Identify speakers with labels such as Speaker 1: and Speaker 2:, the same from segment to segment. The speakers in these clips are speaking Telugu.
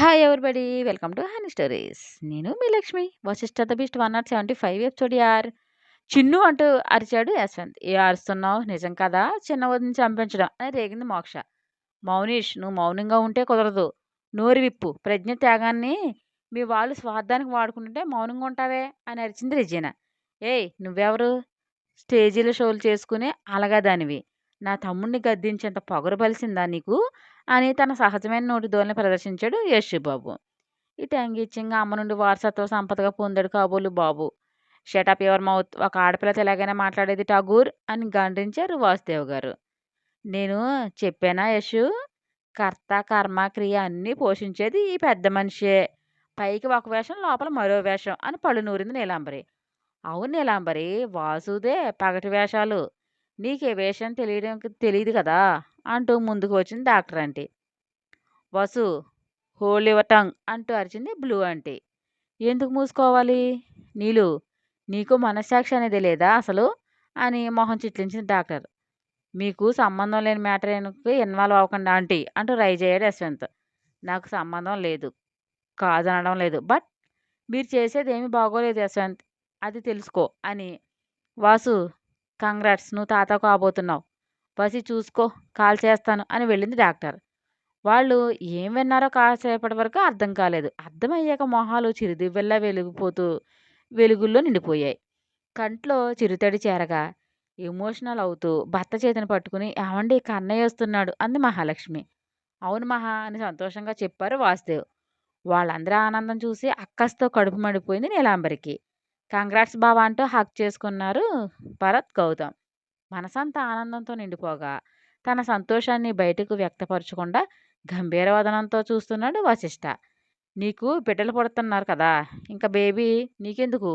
Speaker 1: Hi everybody welcome to honey stories నేను మీ Lakshmi. Vasishtha the beast one not seventy five episode యార్ చిన్ను అంటూ అరిచాడు యశ్వంత్ ఏ అరుస్తున్నావు? నిజం కదా? చిన్న వదిని చంపించడం. అని రేగింది మోక్ష. మౌనీష్ నువ్వు మౌనంగా ఉంటే కుదరదు. నోరు విప్పు. ప్రజ్ఞ త్యాగాన్ని మీ వాళ్ళు స్వార్థానికి వాడుకుంటుంటే మౌనంగా ఉంటావే? అని అరిచింది రిజీనా. ఏయ్ నువ్వెవరు? స్టేజీలో షోలు చేసుకుని అలగదానివి. నా తమ్ముడిని గద్దించేంత పొగరు బలిసిందా నీకు? అని తన సహజమైన నోటి ధోరణి ప్రదర్శించాడు బాబు ఈ ట్యాంగిచ్చింగా అమ్మ నుండి వారసత్వ సంపదగా పొందాడు కాబోలు బాబు. షటప్ యువర్ మౌత్ ఒక ఆడపిల్లతో ఎలాగైనా మాట్లాడేది ఠాగూర్ అని గండించారు వాసుదేవ్ గారు. నేను చెప్పానా యశు? కర్త కర్మ క్రియ అన్నీ పోషించేది ఈ పెద్ద మనిషే. పైకి ఒక వేషం లోపల మరో వేషం అని పళ్ళు నూరింది నీలాంబరి. అవును నీలాంబరి. వాసుదే పగటి వేషాలు. నీకే విషయం తెలియడం తెలియదు కదా అంటూ ముందుకు వచ్చింది doctor aunty. Vasu hold your tongue అంటూ అరిచింది బ్లూ ఆంటీ. ఎందుకు మూసుకోవాలి? నీలు నీకు మనస్సాక్షి అనేది లేదా అసలు? అని మొహం చిట్లించింది డాక్టర్. మీకు సంబంధం లేని మ్యాటర్ ఇన్వాల్వ్ అవ్వకుండా ఆంటీ అంటూ రైజ్ అయ్యాడు యశ్వంత్. నాకు సంబంధం లేదు. కాదనడం లేదు. బట్ మీరు చేసేది ఏమి బాగోలేదు యశ్వంత్. అది తెలుసుకో అని. వాసు కంగ్రాట్స్ నువ్వు తాత కాబోతున్నావు. బసి చూసుకో కాల్ చేస్తాను అని వెళ్ళింది డాక్టర్. వాళ్ళు ఏం విన్నారో కాసేపటి వరకు అర్థం కాలేదు. అర్థమయ్యాక మొహాలు చిరుదివ్వెల్లా వెలిగిపోతూ వెలుగుల్లో నిండిపోయాయి. కంట్లో చిరుతడి చేరగా ఎమోషనల్ అవుతూ భర్త చేతిని పట్టుకుని ఏమండి కన్నయ్య వస్తున్నాడు అంది మహాలక్ష్మి. అవును మహా అని సంతోషంగా చెప్పారు వాసుదేవ్. వాళ్ళందరి ఆనందం చూసి అక్కస్తో కడుపు మడిపోయింది నీలాంబరికి. కంగ్రాట్స్ బావా అంటూ హక్ చేసుకున్నారు భరత్ గౌతమ్. మనసంతా ఆనందంతో నిండిపోగా తన సంతోషాన్ని బయటకు వ్యక్తపరచకుండా గంభీరవదనంతో చూస్తున్నాడు వశిష్ట. నీకు బిడ్డలు పుడుతున్నారు కదా ఇంకా బేబీ నీకెందుకు?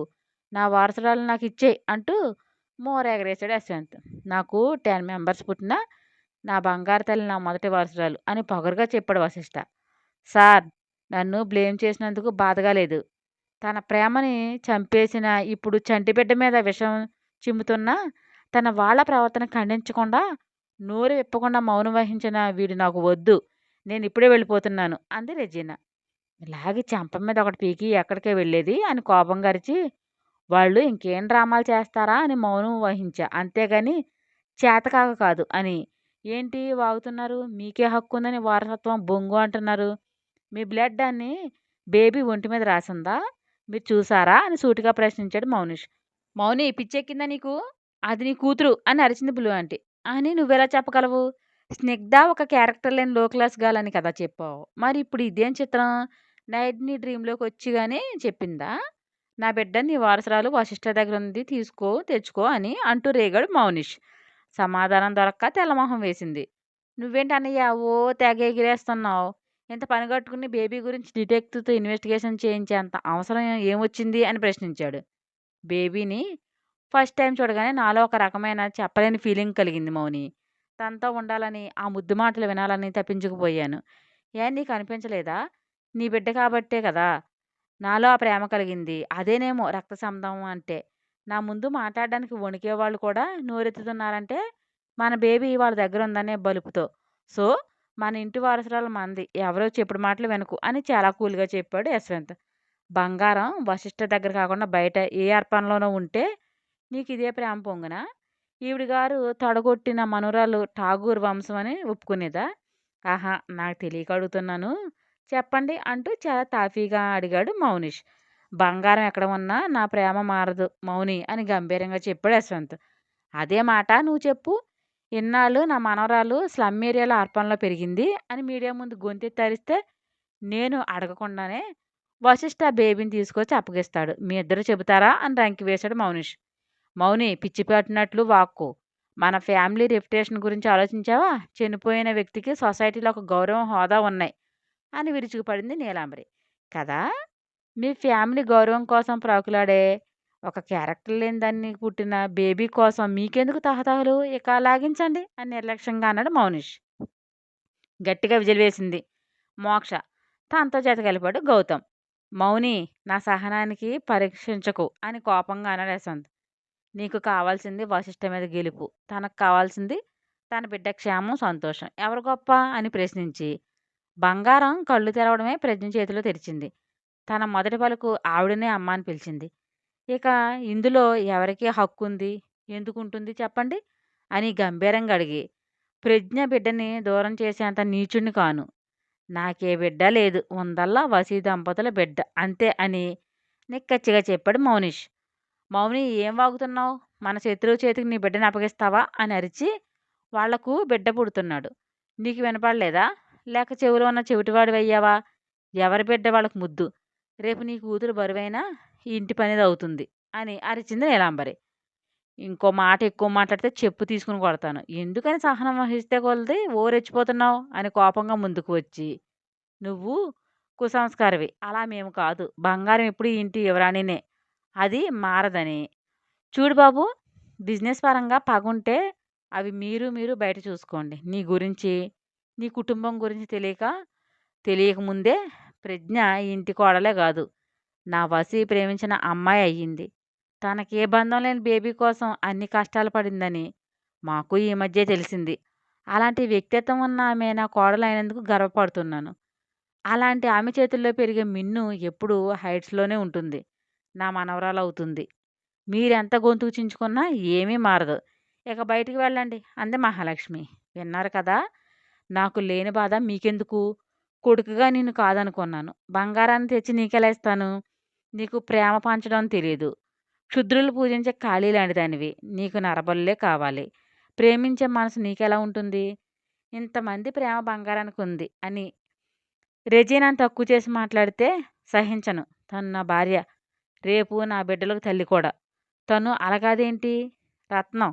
Speaker 1: నా వారసురాలు నాకు ఇచ్చేయి అంటూ మోరెగరేశాడు యశ్వంత్. నాకు టెన్ మెంబర్స్ పుట్టిన నా బంగారు తల్లి నా మొదటి వారసురాలు అని పొగరుగా చెప్పాడు వశిష్ట. సార్ నన్ను బ్లేమ్ చేసినందుకు బాధగా లేదు. తన ప్రేమని చంపేసిన ఇప్పుడు చంటిబిడ్డ మీద విషం చిమ్ముతున్న తన వాళ్ళ ప్రవర్తన ఖండించకుండా నోరు విప్పకుండా మౌనం వహించిన వీడు నాకు వద్దు. నేను ఇప్పుడే వెళ్ళిపోతున్నాను అంది రెజీనా. లాగి చెంప మీద ఒకటి పీకి ఎక్కడికే వెళ్ళేది? అని కోపం గరిచి వాళ్ళు ఇంకేం డ్రామాలు చేస్తారా అని మౌనం వహించా. అంతేగాని చేతకాక కాదు అని. ఏంటి వాగుతున్నారు? మీకే హక్కు ఉందని వారసత్వం బొంగు అంటున్నారు. మీ బ్లడ్ అని బేబీ ఒంటి మీద రాసిందా? మీరు చూసారా? అని సూటిగా ప్రశ్నించాడు మౌనిష్. మౌని పిచ్చెక్కిందా నీకు? అది నీ కూతురు అని అరిచింది బ్లూ ఆంటీ. అని నువ్వెలా చెప్పగలవు? స్నిగ్ధ ఒక క్యారెక్టర్ లేని లో క్లాస్ గాలని కదా చెప్పావు. మరి ఇప్పుడు ఇదేం చిత్రం? నైట్ నీ డ్రీమ్లోకి వచ్చి కానీ చెప్పిందా? నా బిడ్డ నీ వారసరాలు వశిష్ఠ దగ్గర ఉంది తీసుకో తెచ్చుకో అని అంటూ రేగాడు మౌనిష్. సమాధానం దొరక్క తెల్లమొహం వేసింది. నువ్వేంటి అన్నయ్య ఓ తెగ ఎగిరేస్తున్నావు. ఇంత పని కట్టుకుని బేబీ గురించి డిటెక్టివ్తో ఇన్వెస్టిగేషన్ చేయించే అంత అవసరం ఏమొచ్చింది అని ప్రశ్నించాడు. బేబీని ఫస్ట్ టైం చూడగానే నాలో ఒక రకమైన చెప్పలేని ఫీలింగ్ కలిగింది మౌని. తనతో ఉండాలని ఆ ముద్దు మాటలు వినాలని తప్పించుకుపోయాను. ఏ నీకు అనిపించలేదా? నీ బిడ్డ కాబట్టే కదా? నాలో ఆ ప్రేమ కలిగింది. అదేనేమో రక్త సంబంధం అంటే. నా ముందు మాట్లాడడానికి వణికే వాళ్ళు కూడా నోరెత్తుతున్నారంటే మన బేబీ వాళ్ళ దగ్గర ఉందనే బలుపుతో. సో మన ఇంటి వారసురాలు మంది ఎవరో చెప్పుడు మాటలు వెనుకు అని చాలా కూల్గా చెప్పాడు యశ్వంత్. బంగారం వశిష్ఠ దగ్గర కాకుండా బయట ఏ అర్పణలోనో ఉంటే నీకు ఇదే ప్రేమ పొంగునా? ఈవిడ గారు తడగొట్టిన మనురాలు ఠాగూర్ వంశం అని ఒప్పుకునేదా? ఆహా నాకు తెలియక అడుగుతున్నాను. చెప్పండి అంటూ చాలా తాఫీగా అడిగాడు మౌనిష్. బంగారం ఎక్కడ ఉన్నా నా ప్రేమ మారదు మౌని అని గంభీరంగా చెప్పాడు యశ్వంత్. అదే మాట నువ్వు చెప్పు. ఇన్నాళ్ళు నా మనవరాలు స్లమ్ ఏరియాలో అర్పణలో పెరిగింది అని మీడియా ముందు గొంతెత్తారిస్తే నేను అడగకుండానే వశిష్ఠ బేబీని తీసుకొచ్చి అప్పగిస్తాడు. మీ ఇద్దరు చెబుతారా? అని రంకి వేశాడు మౌనిష్. మౌని పిచ్చి పెట్టినట్లు వాక్కు. మన ఫ్యామిలీ రెప్యుటేషన్ గురించి ఆలోచించావా? చనిపోయిన వ్యక్తికి సొసైటీలో ఒక గౌరవం హోదా ఉన్నాయి అని విరుచుకుపడింది నీలాంబరి. కదా? మీ ఫ్యామిలీ గౌరవం కోసం ప్రాకులాడే ఒక క్యారెక్టర్ లేని దాన్ని పుట్టిన బేబీ కోసం మీకెందుకు తహతహలు? ఇక లాగించండి అని నిర్లక్ష్యంగా అన్నాడు మౌనిష్. గట్టిగా విజలు వేసింది. మోక్ష తనతో జత కలిపాడు గౌతమ్. మౌని నా సహనానికి పరీక్షించకు అని కోపంగా అన్నాడు యశ్వంత్. నీకు కావాల్సింది వశిష్ఠ మీద గెలుపు. తనకు కావాల్సింది తన బిడ్డ క్షేమం సంతోషం. ఎవరు గొప్ప? అని ప్రశ్నించి బంగారం కళ్ళు తెరవడమే ప్రజ్ఞ చేతిలో తెరిచింది. తన మొదటి పలుకు ఆవిడనే అమ్మ అని పిలిచింది. ఇక ఇందులో ఎవరికి హక్కుంది? ఎందుకుంటుంది చెప్పండి? అని గంభీరంగా అడిగి, ప్రజ్ఞ బిడ్డని దూరం చేసేంత నీచుడిని కాను. నాకే బిడ్డ లేదు. ఉందల్లా వసీ దంపతుల బిడ్డ అంతే అని నిక్కచ్చిగా చెప్పాడు మౌనిష్. మౌని ఏం వాగుతున్నావు? మన శత్రువు చేతికి నీ బిడ్డని అప్పగిస్తావా? అని అరిచి వాళ్ళకు బిడ్డ పుడుతున్నాడు. నీకు వినపడలేదా? లేక చెవిలో ఉన్న చెవిటివాడు అయ్యావా ఎవరి బిడ్డ వాళ్ళకు ముద్దు. రేపు నీ కూతురు బరువైనా ఈ ఇంటి పనిది అవుతుంది అని అరిచింది నీలాంబరి. ఇంకో మాట ఎక్కువ మాట్లాడితే చెప్పు తీసుకుని కొడతాను. ఎందుకని సహనం వహిస్తే కొలది ఓరెచ్చిపోతున్నావు అని కోపంగా ముందుకు వచ్చి, నువ్వు కుసంస్కారవి అలా మేము కాదు. బంగారం ఎప్పుడు ఇంటి యువరాణినే. అది మారదని. చూడు బాబు, బిజినెస్ పరంగా పగుంటే అవి మీరు మీరు బయట చూసుకోండి. నీ గురించి, నీ కుటుంబం గురించి తెలియక తెలియకముందే ప్రజ్ఞ ఇంటి కోడలే కాదు. నా వసి ప్రేమించిన అమ్మాయి అయ్యింది. తనకే బంధం లేని బేబీ కోసం అన్ని కష్టాలు పడిందని మాకు ఈ మధ్యే తెలిసింది. అలాంటి వ్యక్తిత్వం ఉన్న ఆమె నా కోడలు అయినందుకు గర్వపడుతున్నాను. అలాంటి ఆమె చేతుల్లో పెరిగే మిన్ను ఎప్పుడూ హైట్స్‌లోనే ఉంటుంది. నా మనవరాలవుతుంది. మీరెంత గొంతుకు చించుకున్నా ఏమీ మారదు. ఇక బయటికి వెళ్ళండి అంది మహాలక్ష్మి. విన్నారు కదా! నాకు లేని బాధ మీకెందుకు? కొడుకుగా నిన్ను కాదనుకున్నాను. బంగారాన్ని తెచ్చి నీకెలా ఇస్తాను? నీకు ప్రేమ పంచడం తెలియదు క్షుద్రులు పూజించే ఖాళీ లాంటిదానివి. నీకు నరబలులే కావాలి. ప్రేమించే మనసు నీకెలా ఉంటుంది? ఇంతమంది ప్రేమ బంగారానికి ఉంది అని రెజీనాని తక్కువ చేసి మాట్లాడితే సహించను. తను నా భార్య. రేపు నా బిడ్డలకు తల్లి కూడా. తను అలగాదేంటి? రత్నం.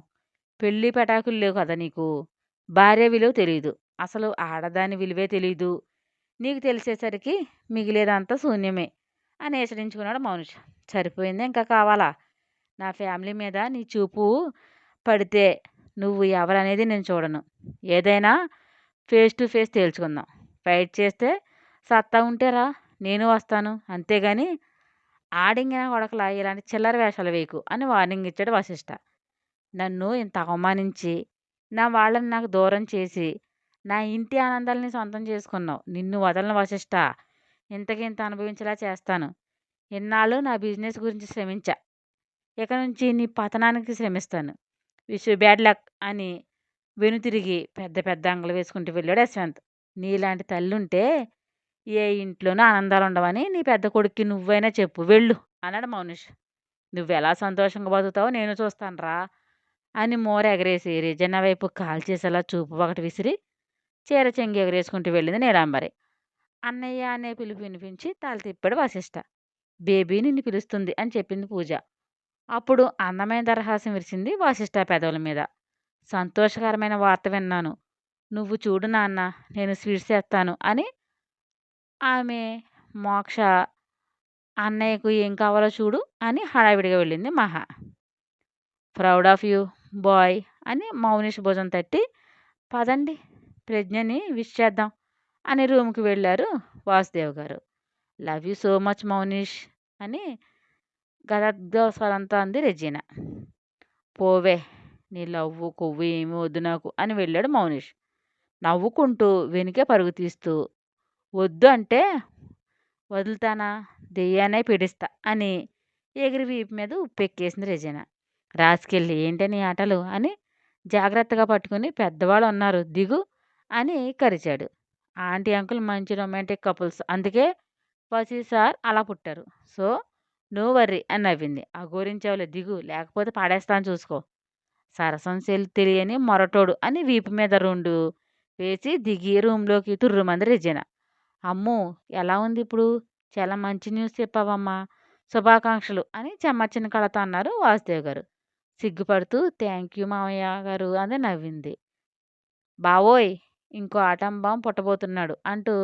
Speaker 1: పెళ్ళి పెటాకులు లేవు కదా నీకు. భార్య విలువ తెలియదు అసలు ఆడదాని విలువే తెలియదు నీకు తెలిసేసరికి మిగిలేదంతా శూన్యమే అని హెచ్చరించుకున్నాడు మౌనిష్. సరిపోయింది ఇంకా కావాలా? నా ఫ్యామిలీ మీద నీ చూపు పడితే నువ్వు ఎవరనేది నేను చూడను. ఏదైనా ఫేస్ టు ఫేస్ తేల్చుకుందాం. ఫైట్ చేస్తే సత్తా ఉంటేరా నేను వస్తాను. అంతేగాని ఆడింగిన కొడకలా ఇలాంటి చిల్లర వేషాలు వేయకు అని వార్నింగ్ ఇచ్చాడు వశిష్ఠ. నన్ను ఇంత అవమానించి, నా వాళ్ళని నాకు దూరం చేసి, నా ఇంటి ఆనందాలని సొంతం చేసుకున్నావు. నిన్ను వదలను వశిష్ఠ. ఇంతకింత అనుభవించేలా చేస్తాను. ఇన్నాళ్ళు నా బిజినెస్ గురించి శ్రమించా. ఇక నుంచి నీ పతనానికి శ్రమిస్తాను. విష్ బ్యాడ్ లక్ అని వెనుతిరిగి పెద్ద పెద్ద అంగలు వేసుకుంటూ వెళ్ళాడు యశ్వంత్. నీలాంటి ఉంటే ఏ ఇంట్లోనూ ఆనందాలు ఉండవని నీ పెద్ద కొడుక్కి నువ్వైనా చెప్పు వెళ్ళు అన్నాడు మౌనిష్. నువ్వెలా సంతోషంగా బతుకుతావో నేను చూస్తానురా అని మోర ఎగరేసి రిజన్న వైపు కాల్చేసేలా చూపు ఒకటి విసిరి చీర చెంగి ఎగరేసుకుంటూ వెళ్ళింది నీలాంబరి. అన్నయ్య అనే పిలుపు వినిపించి తల తిప్పాడు వశిష్ఠ. బేబీ నిన్ను పిలుస్తుంది అని చెప్పింది పూజ. అప్పుడు అందమైన దరహాసం విరిచింది వాసిష్ట పెదవుల మీద. సంతోషకరమైన వార్త విన్నాను. నువ్వు చూడు నాన్న నేను స్వీట్స్ చేస్తాను అని ఆమె మోక్ష అన్నయ్యకు ఏం కావాలో చూడు అని హడావిడిగా వెళ్ళింది మహా. ప్రౌడ్ ఆఫ్ యూ బాయ్ అని మౌనిష్ భుజం తట్టి పదండి ప్రజ్ఞని విష్ చేద్దాం అని రూమ్కి వెళ్ళారు వాసుదేవ్ గారు. Love you so much Mounish అని గదగ్ధ అంది రెజీనా. పోవే నీ లవ్వు కొవ్వు ఏమీ వద్దు నాకు అని వెళ్ళాడు మౌనిష్. నవ్వుకుంటూ వెనుకే పరుగు తీస్తూ వద్దు అంటే వదులుతానా దెయ్యానే పీడిస్తా అని ఎగిరి వీపు మీద ఉప్పెక్కేసింది రెజీనా. రాసుకెళ్ళి ఏంటని నీ ఆటలు అని జాగ్రత్తగా పట్టుకుని పెద్దవాళ్ళు ఉన్నారు దిగు అని కరిచాడు. ఆంటీ అంకుల్ మంచి రొమాంటిక్ కపుల్స్ అందుకే పసి సార్ అలా పుట్టారు. సో నో వర్రీ అని నవ్వింది. ఆ గోరించావులే దిగు లేకపోతే పాడేస్తాను చూసుకో. సరసం సెల్ తెలియని మొరటోడు అని వీపు మీద రెండు వేసి దిగి రూమ్లోకి తుర్రుమంది రిజన అమ్మో ఎలా ఉంది ఇప్పుడు? చాలా మంచి న్యూస్ చెప్పావమ్మా. శుభాకాంక్షలు అని చెమ్మచ్చిన కళతో అన్నారు వాసుదేవ్ గారు. సిగ్గుపడుతూ థ్యాంక్ యూ మామయ్య గారు అని నవ్వింది. బావోయ్ ఇంకో ఆటం బాంబు పుట్టబోతున్నాడు అంటూ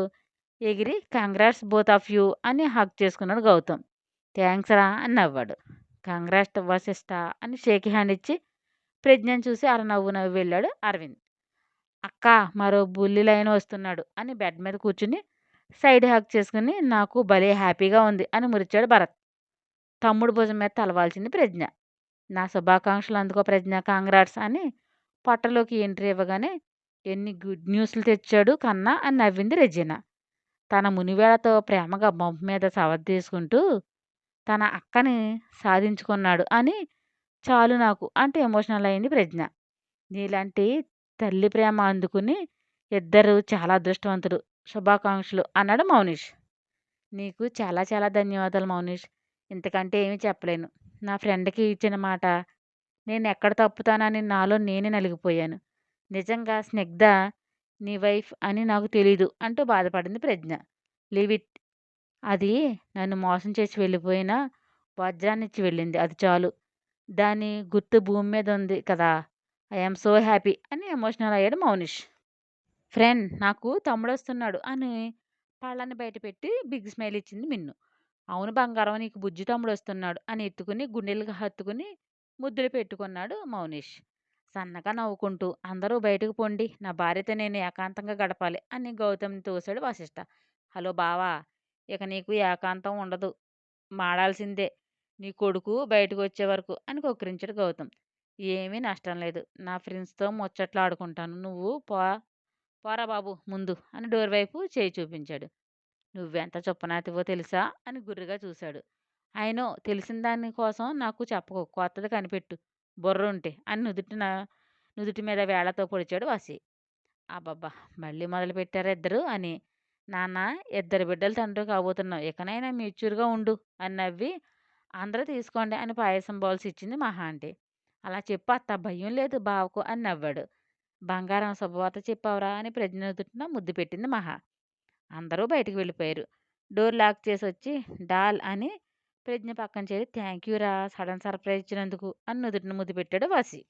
Speaker 1: ఎగిరి కంగ్రాట్స్ బోత్ ఆఫ్ యూ అని హక్ చేసుకున్నాడు గౌతమ్. థ్యాంక్స్ రా అని నవ్వాడు. కంగ్రాట్స్ వశిష్ట అని షేక్ హ్యాండ్ ఇచ్చి ప్రజ్ఞను చూసి అర నవ్వు నవ్వి వెళ్ళాడు అరవింద్. అక్కా మరో బుల్లి లైన్ వస్తున్నాడు అని బెడ్ మీద కూర్చుని సైడ్ హక్ చేసుకుని నాకు భలే హ్యాపీగా ఉంది అని మురిచాడు భరత్. తమ్ముడు భుజం మీద తలవాల్సింది ప్రజ్ఞ. నా శుభాకాంక్షలు అందుకో ప్రజ్ఞ కాంగ్రాట్స్ అని పొట్టలోకి ఎంట్రీ ఇవ్వగానే ఎన్ని గుడ్ న్యూస్లు తెచ్చాడు కన్నా అని నవ్వింది రెజిన. తన మునివేళతో ప్రేమగా బొమ్మ మీద సవద్దీసుకుంటూ తన అక్కని సాధించుకున్నాడు అని చాలు నాకు అంటే ఎమోషనల్ అయింది ప్రజ్ఞ. నీలాంటి తల్లి ప్రేమ అందుకుని ఇద్దరు చాలా అదృష్టవంతులు. శుభాకాంక్షలు అన్నాడు మౌనిష్. నీకు చాలా చాలా ధన్యవాదాలు మౌనిష్. ఇంతకంటే ఏమీ చెప్పలేను. నా ఫ్రెండ్కి ఇచ్చిన మాట నేను ఎక్కడ తప్పుతానని నాలో నేనే నలిగిపోయాను. నిజంగా స్నిగ్ధ నీ వైఫ్ అని నాకు తెలీదు అంటూ బాధపడింది ప్రజ్ఞ. లివిట్ అది నన్ను మోసం చేసి వెళ్ళిపోయిన వజ్రాన్నిచ్చి వెళ్ళింది. అది చాలు. దాని గుర్తు భూమి మీద ఉంది కదా. ఐఎమ్ సో హ్యాపీ అని ఎమోషనల్ అయ్యాడు మౌనిష్. ఫ్రెండ్ నాకు తమ్ముడు వస్తున్నాడు అని పళ్ళని బయటపెట్టి బిగ్ స్మైల్ ఇచ్చింది మిన్ను. అవును బంగారం నీకు బుజ్జి తమ్ముడు వస్తున్నాడు అని ఎత్తుకుని గుండెలకు హత్తుకుని ముద్దులు పెట్టుకున్నాడు మౌనిష్. సన్నగా నవ్వుకుంటూ అందరూ బయటకు పొండి నా భార్యతో నేను ఏకాంతంగా గడపాలి అని గౌతమ్ని తోశాడు వశిష్ట. హలో బావా ఇక నీకు ఏకాంతం ఉండదు మాడాల్సిందే నీ కొడుకు బయటకు వచ్చే వరకు అని కొక్కిరించాడు గౌతమ్. ఏమీ నష్టం లేదు నా ఫ్రెండ్స్తో ముచ్చట్లు ఆడుకుంటాను నువ్వు పో పోరా బాబు ముందు అని డోర్ వైపు చేయి చూపించాడు. నువ్వెంత చొప్పనాతివో తెలుసా? అని గుర్రుగా చూశాడు. అయినో తెలిసిన దాని కోసం నాకు చెప్పకు కొత్తది కనిపెట్టు బుర్ర ఉంటే అని నుదుటిన నుదుటి మీద వేళ్ళతో పొడిచాడు వాసి. అబ్బబ్బా! మళ్ళీ మొదలు పెట్టారా ఇద్దరు అని. నాన్న ఇద్దరు బిడ్డలు తండ్రి కాబోతున్నావు. ఇకనైనా మెచ్యూర్గా ఉండు అని నవ్వి అందరూ తీసుకోండి అని పాయసం బౌల్స్ ఇచ్చింది మహా అంటే అలా చెప్పు అత్త భయం లేదు బావకు అని నవ్వాడు. బంగారం శుభవార్త చెప్పావురా అని ప్రజ్ఞ ముద్దు పెట్టింది మహా. అందరూ బయటికి వెళ్ళిపోయారు. డోర్ లాక్ చేసి వచ్చి డాల్ అని ప్రజ్ఞ పక్కన చేరి థ్యాంక్ యూ రా సడన్ సర్ప్రైజ్ ఇచ్చినందుకు అని నుదుటిన ముద్దు పెట్టాడు వాసి.